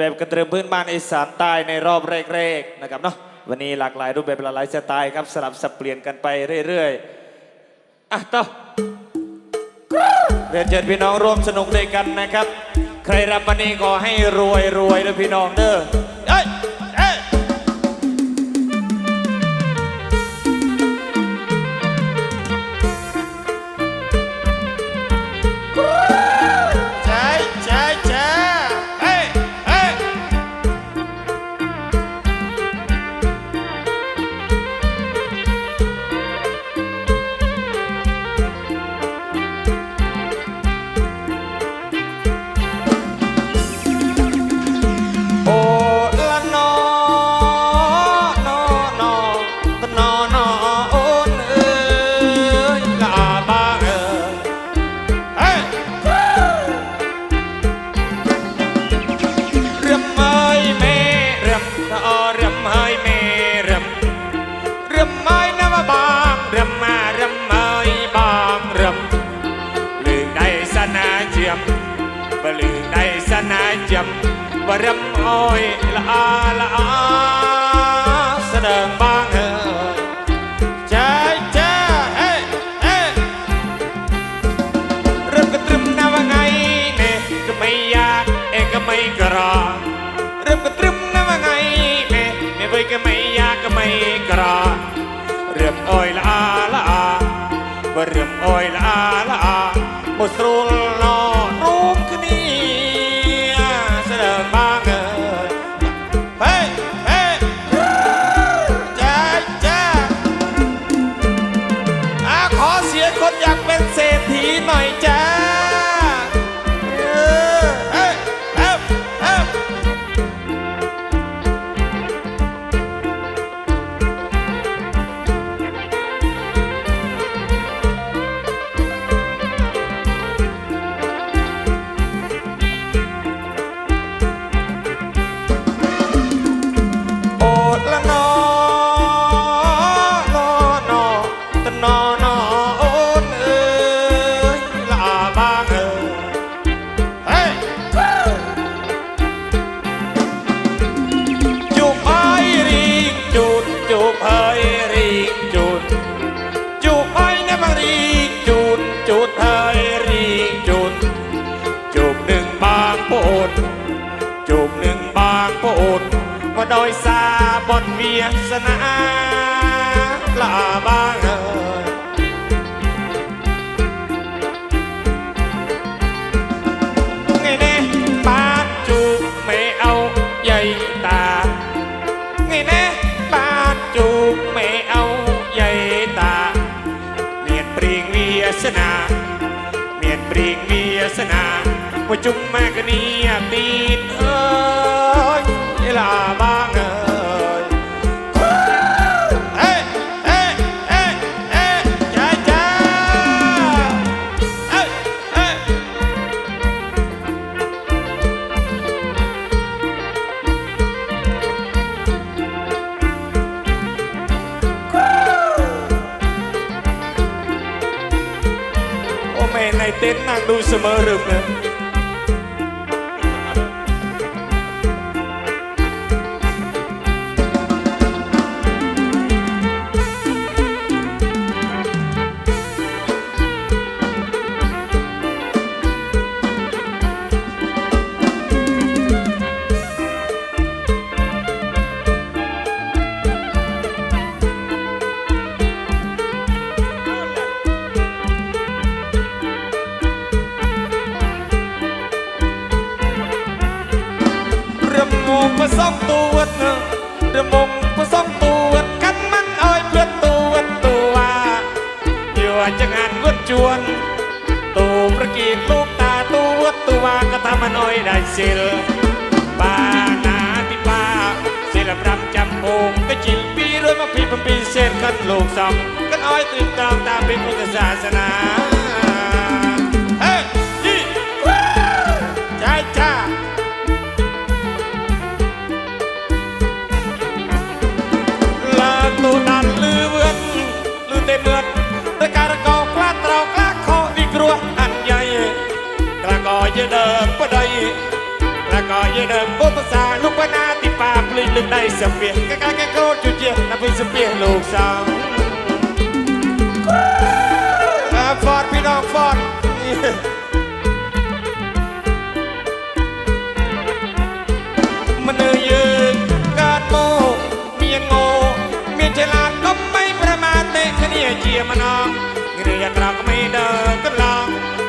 แบบกระเตริมพื้นบ้านอีสานใต้ในรอบแรกๆนะครับเนาะวันนี้หลากหลายรูปแบบหลากหลายสไตล์ครับสลับสับเปลี่ยนกันไปเรื่อยๆอะต่อเรียนเชิญพี่น้องร่วมสนุกด้วยกันนะครับ ใครรับวันนี้ขอให้รวยรวยเลยพี่น้องเด้อเอ้ย บ่เรื่มอ้ยละอาละอา chung magni tin ơi nghĩa là ba người. Ê ê ê ê, cha cha. Ê ê. Ô, mẹ này tên nàng đuôi sơ mơ rực nữa ប្រសងទូវត្តរមុំប្រសងទូវត្តកាន់មិនអើយព្រឹកទូវត្តទូអាយូអាចងានវត្តជួនទូប្រគីលោកតាទូវត្តទូអាក៏ថាមិនអើយដៃសិលបាណាទីបាសិលប្រាំចាំភូមិក៏ជីល227សេនកាន់លោកសំកាន់អើយត្រឹមតាមតាមពីពុទ្ធសាសនាហេយីចាចា លូដានលឺវឿនលឺតែមឿនទៅការកោផ្លាត់ត្រូវក្លាខោវិគ្រោះអត់យ៉ៃក្លាកោយដឹងបដៃក្លាកោយដឹងពុទ្ធសាលោកបណាទីបាភ្លេងលឹកដៃសាពះកាកាកោជជាណាវិសាពះលោកសោ ជាមណងគ្នាយ៉ាក្រោកមីដើកន្លង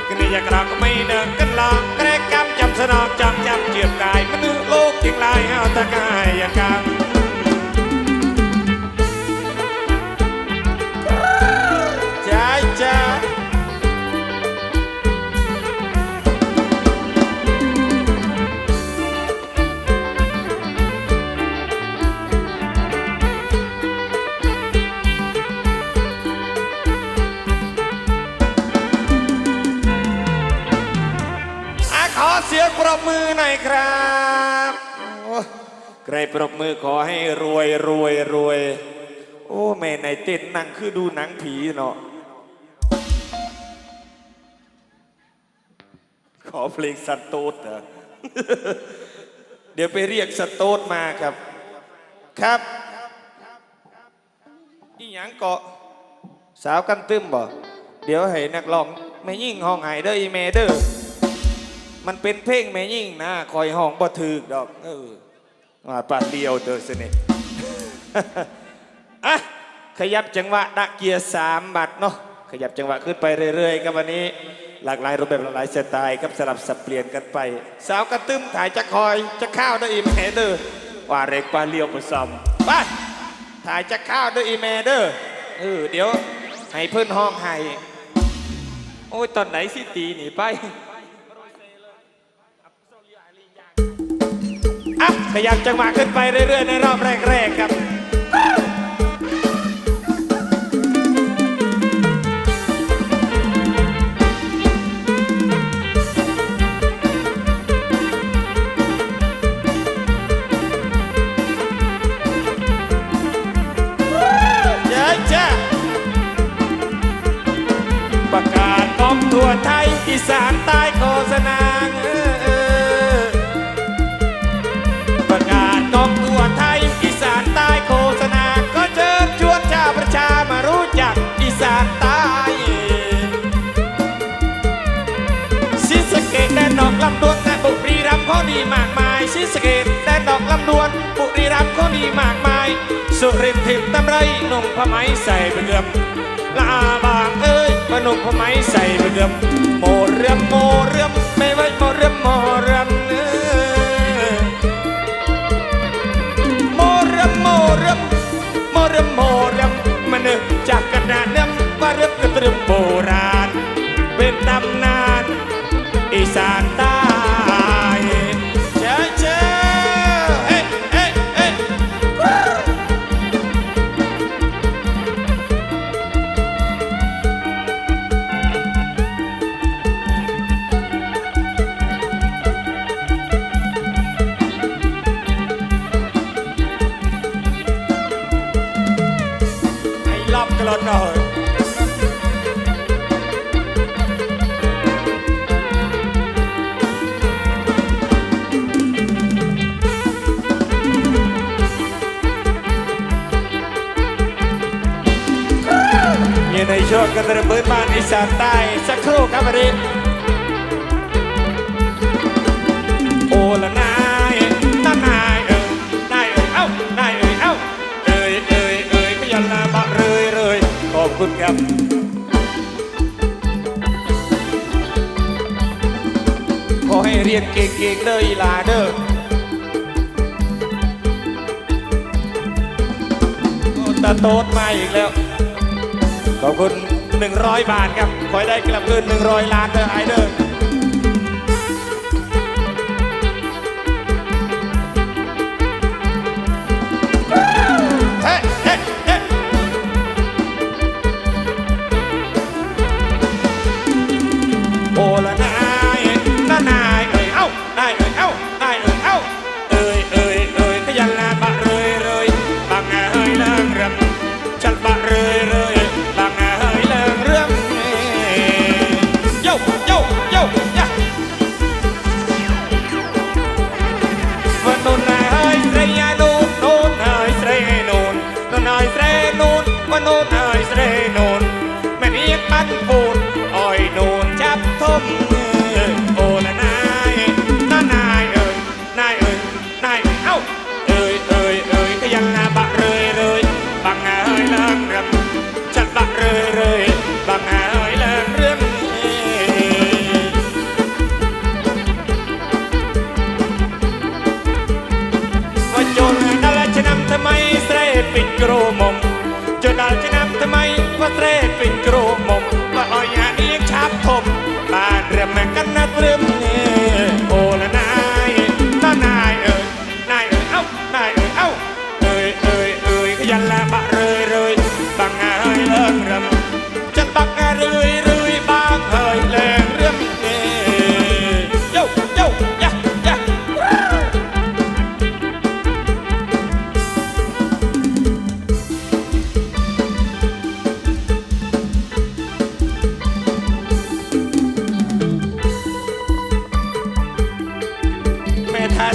គ្នាយ៉ាក្រោកមីដើកន្លងក្រែកម្មចាំស្នងចាំចាំជាកាយមនុស្សលោកជាងឡាយហៅតកាយ สียงปรบมือหน่อยครับใครปรบมือขอให้รวยรวยรวย โอ้แม่ในเต้นนั่งคือดูหนังผีเนาะ ขอเพลงสโตูดเหรอเดี๋ยวไปเรียกสโตูดมาครับ ครับอีหยังเกาะสาวกันตึมบ่ เดี๋ยวให้นักร้องแม่ยิ่งห้องไห้เด้ออีเมเด้อ มันเป็นเพลงแม่ยิ่งนะคอยห้องบ่ถึกดอก เออว่าปาดเดียวเด้อสินี่อะขยับจังหวะดักเกียร์สามบัตรเนาะขยับจังหวะขึ้นไปเรื่อยๆครับวันนี้หลากหลายรูปแบบหลากหลายสไตล์ครับสลับสับเปลี่ยนกันไป สาวกระตึมถ่ายจะคอยจะข้าวด้วยอีเมเดอร์ว่าเร็กปลาเลียวผสมไปถ่ายจะข้าวด้วยอีเมเดอร์เออเดี๋ยวให้เพื่อนห้องให้โอ้ยตอนไหนสิตีหนีไป ขยับจังหวะขึ้นไปเรื่อยๆในรอบแรกๆครับเย้จ้าประกาศกองทั่วไทยอีสานใต้โฆษณา ลำดวนและบุรีรัมย์ก็ดีมากมายชิสเกตแดนดอกลำดวนบุรีรัมย์ก็ดีมากมาย สุรินทร์ถิ่นตำไรนุ่งผ้าไหมใส่เบื่อมลาบางเอ้ยมนุ่งผ้าไหมใส่เบื่อมโมเรืมโมเรืมไม่ไว้โมเรืมโมเรืมเอ้ยโมเรมโมเรมโมเรมโมเรมมันเนจากกระดาษเดิมว่าเริ่มกระตรึมโบราณ อ้รอบกระโดหน่อยอยู่ในช่วงกระเตริมพื้นบ้านอีสานใต้สักครู่ครับวันนี้ คุณครับขอให้เรียนเก่งๆเด้ออีลาเด้อโอ้ตะโต๊ดมาอีกแล้ว ขอบคุณ 100 บาทครับ ขอให้ได้กลับคืน100 ล้านเด้อไอเด้อ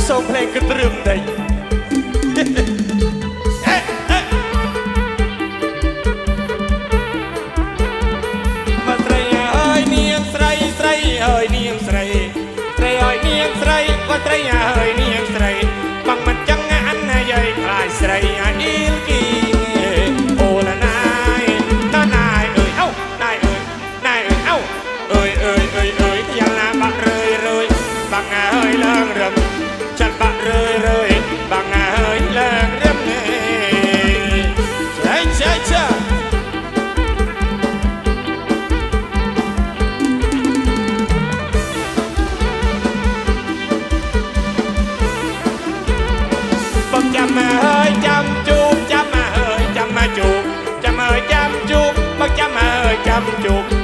zo plekke het joke.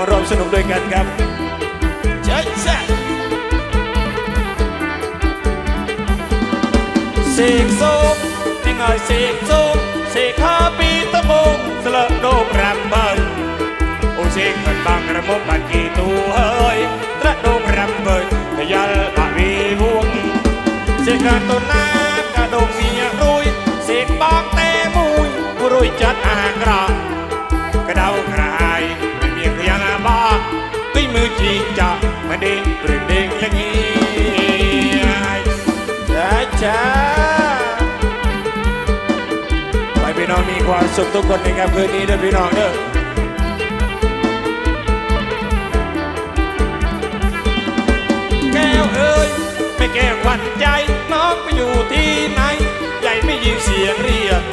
ร่วมสนุกด้วยกันครับเจ๊แซ่เสกโซมนี่ไงเสกโซมเสกข้าปีตะบงสละโดกรำเบิน โอเชิงมันบางระมบบันกี่ตัวเฮ้ยตระดงรำเบิดทะยัลบะวีวงเสกการต้นน้ำกระดงเมียรุยเสกบางแต่มุยรุยจัดอ่างกรองกระเดากระ จีจับมาเด้งเรื่องเด้งละงี้จ้าจ้าไปพี่น้องมีความสุขทุกคนในค่ำคืนนี้เด้อพี่น้องเด้อแก้วเอ้ยไม่แก้วหวั่นใจน้องไปอยู่ที่ไหนใหญ่ไม่ยินเสียงเรียก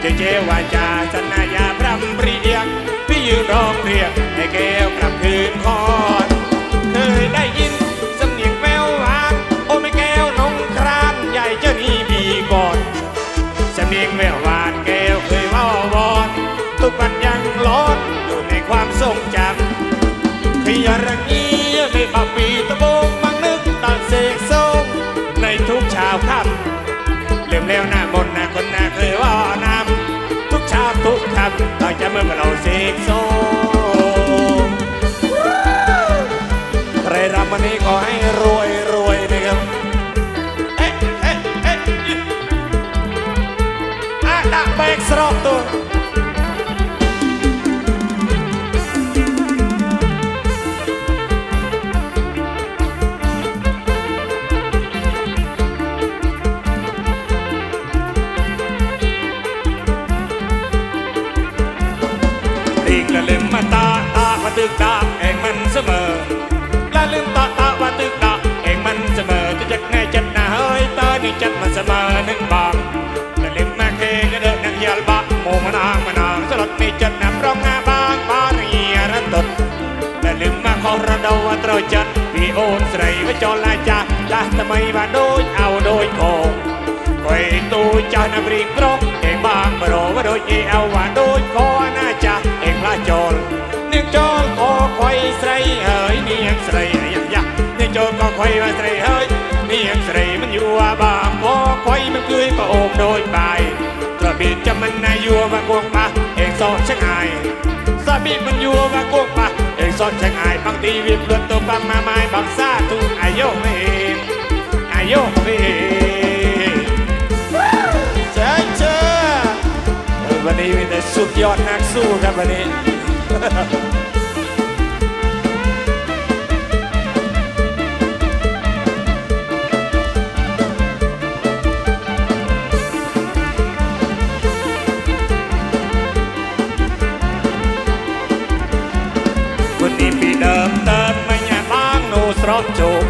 เจเจวาจาสนายาพรำเรี ร้องเรียกให้แก้วกลับคืนคอนเคยได้ยินสำเนียงแววหวานโอ้ไม่แก้วนงครานใหญ่เจ้านี่บีก่อนสำเนียงแววหวานแก้วเคยเว่าวอนทุกวันยังร้อนอยู่ในความทรงจำขยันระงีไม่ปาปีตะโบงมังนึกตัดเสกทรงในทุกเช้าค่ำเริ่มแล้วหน้ามน ทุกค่ำเราจะเมื่อเราเสกทรงใครรำวันนี้ขอให้รวยรวยนะครับเอ๊ะเอ๊ะเอ๊ะอะดักเบรกสรอบตัว ចិត្តពីអូនស្រីវាចលឡាចាស់ដាស់ថ្មីបានដូចអោដូចកងអុយទូចាស់ណាព្រីក្រកឯបានប្រោវាដូចអីអោវាដូចខអណាចាស់ឯផ្លាចលនាងចលខខុយស្រីហើយនាងស្រីអាយ៉ាយ៉ានាងចលខខុយស្រីហើយនាងស្រីមិនយូរបានខខុយមិនគឺប្រអូបដូចបាយត្រពីចាំមិនណាយូរមកគួងបាសឯសោះឆ្ងាយសាប៊ីមិនយូរមកគួងបាស อยว่าใส่เฮ้ยเนียงใส่มันอนคือก็โอมโดยไปกระบิดจะมันนายยัวมากวงปะเองสอนช่างไงสามีมันอยู่มายบางทีวิบเลือดตัวปังมาไม้บางซาทุกอายโยไม่อายโยไม่เจ้าเจ้าวันนี้มีแต่สุดยอดนักสู้ครับวันนี้ ស្រោចជោគ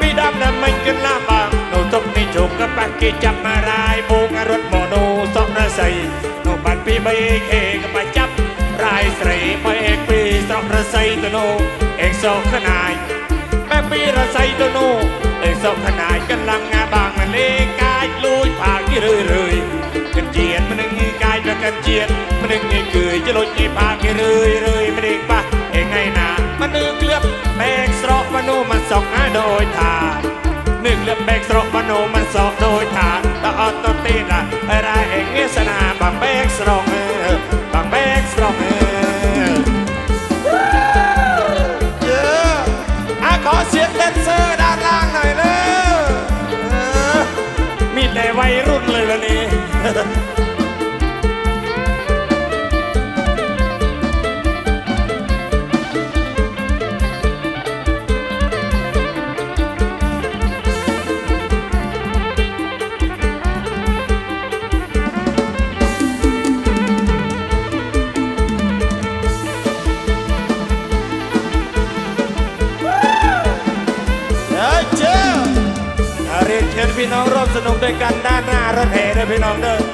ពីដើមតែមិញកន្លះបាងនៅទុកនេះជោគកបាក់គេចាប់មារាយមករត់មកដូសក់ណាសីនៅបាត់ពីបីអេកបាក់ចាប់រាយស្រីបើអេកពីស្រោចរស័យទៅនោះអេកសោកខ្នាយបែបពីរស័យទៅនោះអេកសោកខ្នាយកន្លងងាបាងលេកាយលួយផាគេរឿយរឿយកិនជាតិមិនងាយកាយប្រកិនជាតិមិនងាយគឺចលុចងាយផាគេរឿយរឿយមិនងាយបា ผากที่เรื่อยเรื่อยกันเจียนมันนึงกายแล้วกันเจียนมันนึงเกยจะลดยี่ผากที่เรื่อยเรื่อยมันเองปะเองไงนะมันนึกเลือบแบกสระมโนมันสองอาโดยทานึกเลือบแบกสระมโนมันสองโดยทาตะออนตตีนะอะไรเองเงสนาบังแบกสระเออบังแบกสระเออเยอะอะขอเสียงแดนเซอร์ด้านล่างหน่อยเร็วเออมีแต่วัยรุ่นเลยวันนี้ ด้วยกันด้านหน้ารถแห่ด้วยพี่น้องเด้อ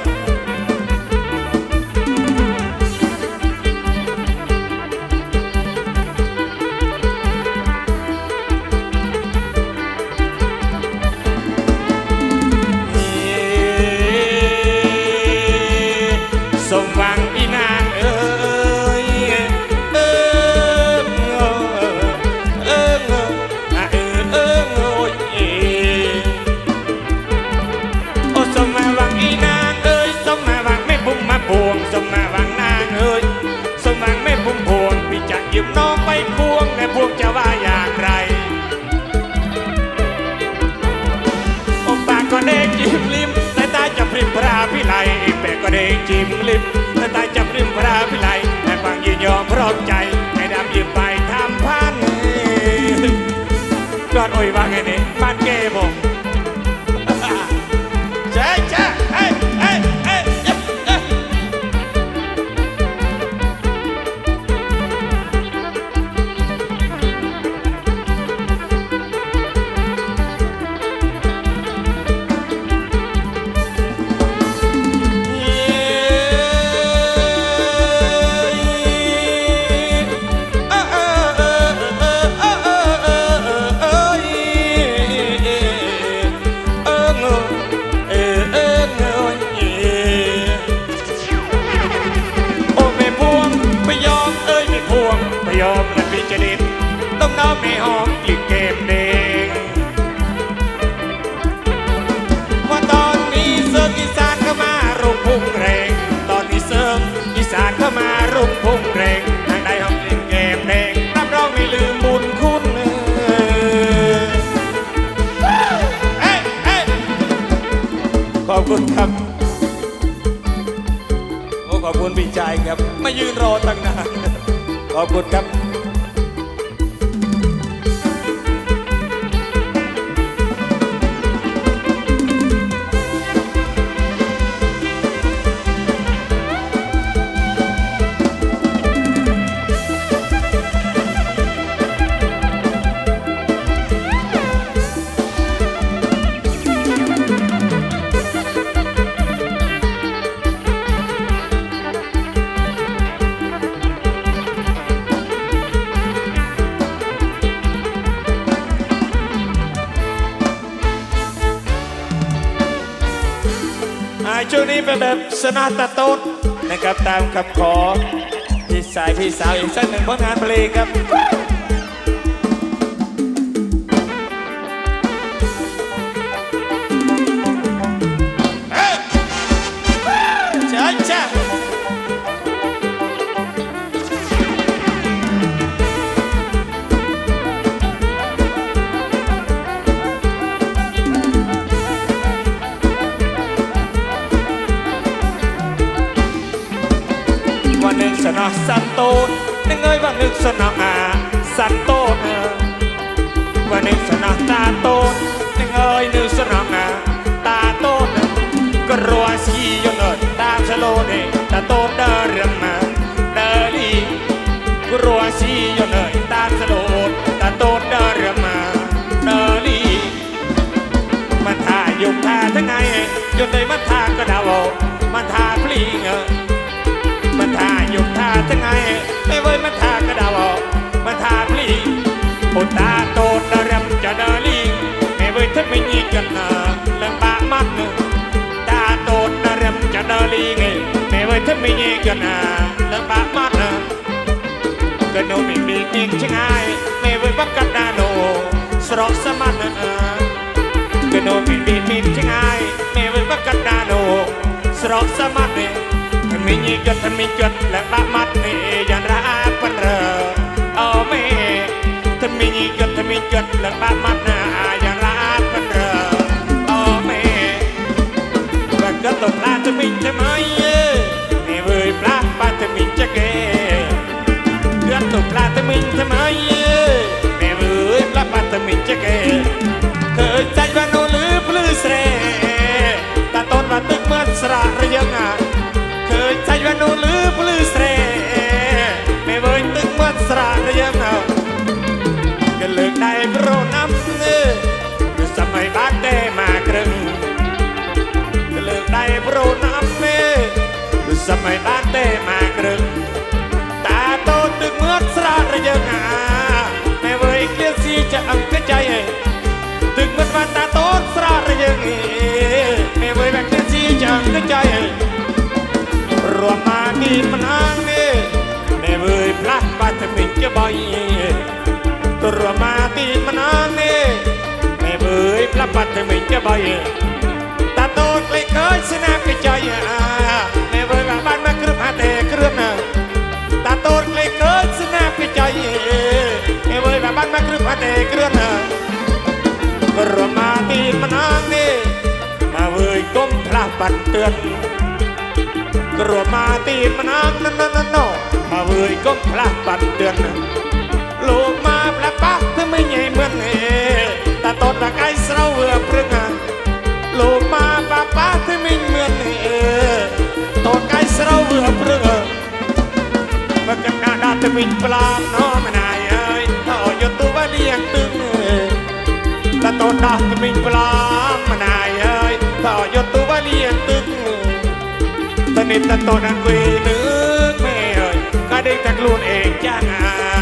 พวงแต่พวงจะว่าอย่างไรอมปากก็เด้งจิ้มลิ้มแต่ตาจะพริมพราพิไลแปะก็เด้งจิ้มลิ้มแต่ตาจะพริมพราพิไลแต่ฟังยินยอมพร้อมใจให้ดำยืมไปทำพันกอดโอยว่าไงนี่บ้านเก้บง ครับ มายืนรอตั้งนาน ขอบคุณครับ นาตาโต้นนะครับตามคำขอพี่สายพี่สาวอีกสักหนึ่งผลงานเพลงครับเฮ้ยจ้าจ้า นึงเอ้ยวันหนึ่งอาสันโตนเอวันหนึ่งสนองตาโตนนึงเอ้ยนึ่งสนองอาตาโตนเอก็รัวสียนเอิตาสโลเนตาโตนเดอเรียมมาเดอลีก็รัวสียนเอิตาสโลตาโตนเดอเรียมมาเดอลีมันท่ายุงทาทั้งไงยนเลยมันทาก็ดาวเอามันทาพลีเงอ ថ្ងៃឯវើមិនថាកដៅមិនថាភ្លីពុតាតូនរំចដលីឯវើធ្វើមិនញីកណាលំបាក់មកនឹងតាតូនរំចដលីឯឯវើធ្វើមិនញីកណាលំបាក់មកនឹងកណូមីមីទីឆ្ងាយឯវើបកដាណូស្រកសមណកណូមីមីទីឆ្ងាយឯវើបកដាណូស្រកសមណ ត់មីជត់ឡើងបាក់មាត់មីយ៉ាងរ៉ាប្រអូមីទមីជត់មីជត់ឡើងបាក់មាត់ណាយ៉ាងរ៉ាប្រអូមីបាក់កត់លោកឡាទមីជមៃមីវើផ្លាស់បាត់ទមីជកេកត់លោកឡាទមីជមៃមីវើផ្លាស់បាត់ទមីជកេឃើញចាច់វណ្ណ ក៏លើកដៃប្រណាំគឺសម័យបាក់ទេមកគ្រឹងក៏លើកដៃប្រណាំគឺសម័យបាក់ទេមកគ្រឹងតាតូនទឹកមឿតស្រាតរយើងអាតែវើយគៀស៊ីចាអង្គចៃឯងទឹកមឿតបានតាតូនស្រាតរយើងឯងតែវើយបានគៀស៊ីចាអង្គចៃឯងរួមមកនេះមិនអាងនេះតែវើយផ្លាស់បាត់ទៅវិញជាបាយ துர்வமாதீமனானே மேபுய் பிளப்பத்து மிஞ்ச பாய தத்தோன் கிளைக்கோய் சினாக்கு ஜாய மேபுய் வாபான் மக்ரும் ஹாதே கிரும் தத்தோன் கிளைக்கோய் சினாக்கு ஜாய மேபுய் வாபான் மக்ரும் ஹாதே கிரும் துர்வமாதீமனானே மேபுய் கும் பிளப்பத் தியன் ្រមាទីមណានណណណមកវើយកំផ្លាស់បាត់ទឿនលោក ប៉ះទៅមិញឯមឹកឯតាតតកាយស្រោវព្រឹកលោកម៉ាប៉ះប៉ះទៅមិញមឹកឯតតកាយស្រោវព្រឹកមកកំណាដាក់ទៅមិញផ្លាតណោមណាយអើយតោយទូវលៀងទឹងតាតតដាក់ទៅមិញផ្លាតមណាយអើយតោយទូវលៀងទឹងតនិតតតអង្គុយនឹកមេអើយក៏ដេកតែខ្លួនឯងចាស់ណា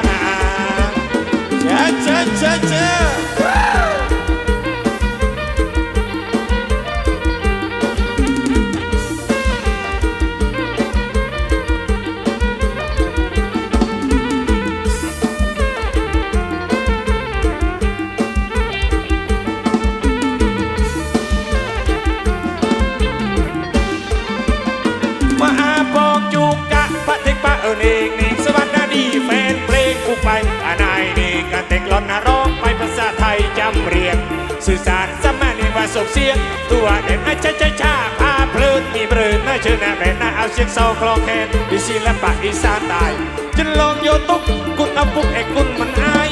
เสียงตัวเด็กให้ช้าชาชาพาเพลินมีเบรนน่าเชื่อหน้าแม่น่าเอาเสียงเศร้าคลองแคนดิศิลปะอีสานตายจนลองโยตุกกุดเอาปุกเอกกุนมันอาย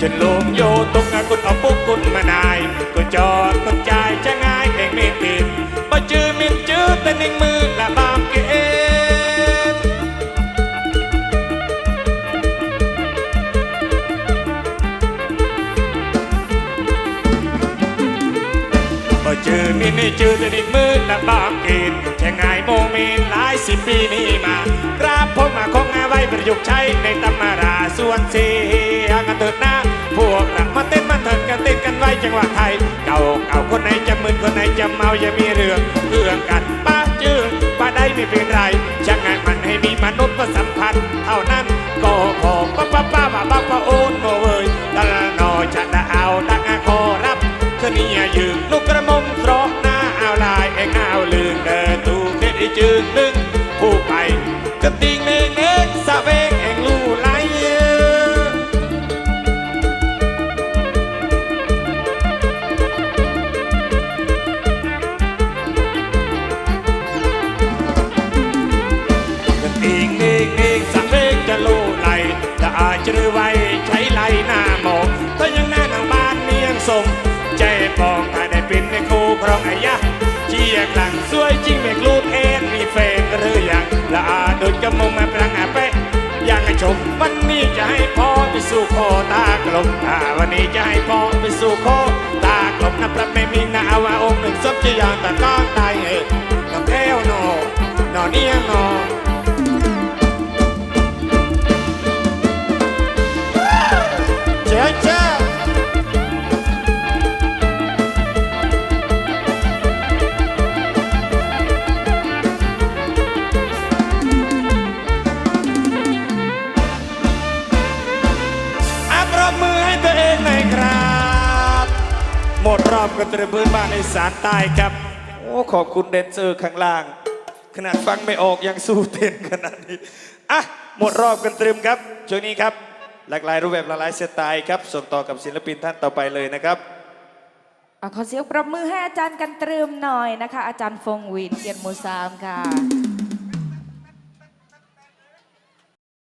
จนลมโยตุกกุดเอาปุกกุนมานายก็จอดคนใจจะง่ายเองไม่ติดบ่จื้อมินจื้อแต่นิ่งมือ ประยุกต์ใช้ในตำราส่วนเสียงกันเถิดนะพวกเรามาเต้นมาเถิดกันเต้นกันไว้จังหวะไทย เก่าเก่าคนไหนจะมึนคนไหนจะเมาอย่ามีเรื่องเรื่องกันป้าจื้อป้าได้ไม่เป็นไรช่างงานมันให้มีมนุษย์มาสัมพันธ์เท่านั้นก็ขอป้าป้าป้าป้าป้าป้าโอนโมเวยตะละนอฉันจะเอาดังอาคอรับคืนนี้ยืนลูกกระมงตรอกหน้าเอาลายเอ็งเอาลืมเดินตูเด็ดจืดนึง เจียกลังสวยจริงแม่กลูเอ็นมีแฟนหรือยังละอาโดนกระมงมาปรังอาเป๊ะอยากให้ชมวันนี้จะให้พ่อไปสู่คอตากลมถ้าวันนี้จะให้พ่อไปสู่คอตากลมนับรับไม่มีนาว่าองค์หนึ่งซบจะยางแต่ก้อนตาย สานในสารใต้ครับ โอ้ขอบคุณเดนเซอร์ข้างล่าง ขนาดฟังไม่ออกยังสู้เต้นขนาดนี้อะหมดรอบกันตรึมครับช่วงนี้ครับ หลากหลายรูปแบบหลากหลายสไตล์ครับส่งต่อกับศิลปินท่านต่อไปเลยนะครับเอาขอเสียงปรบมือให้อาจารย์กันตรึมหน่อยนะคะ อาจารย์ฟงวินเกียรติมูสามค่ะ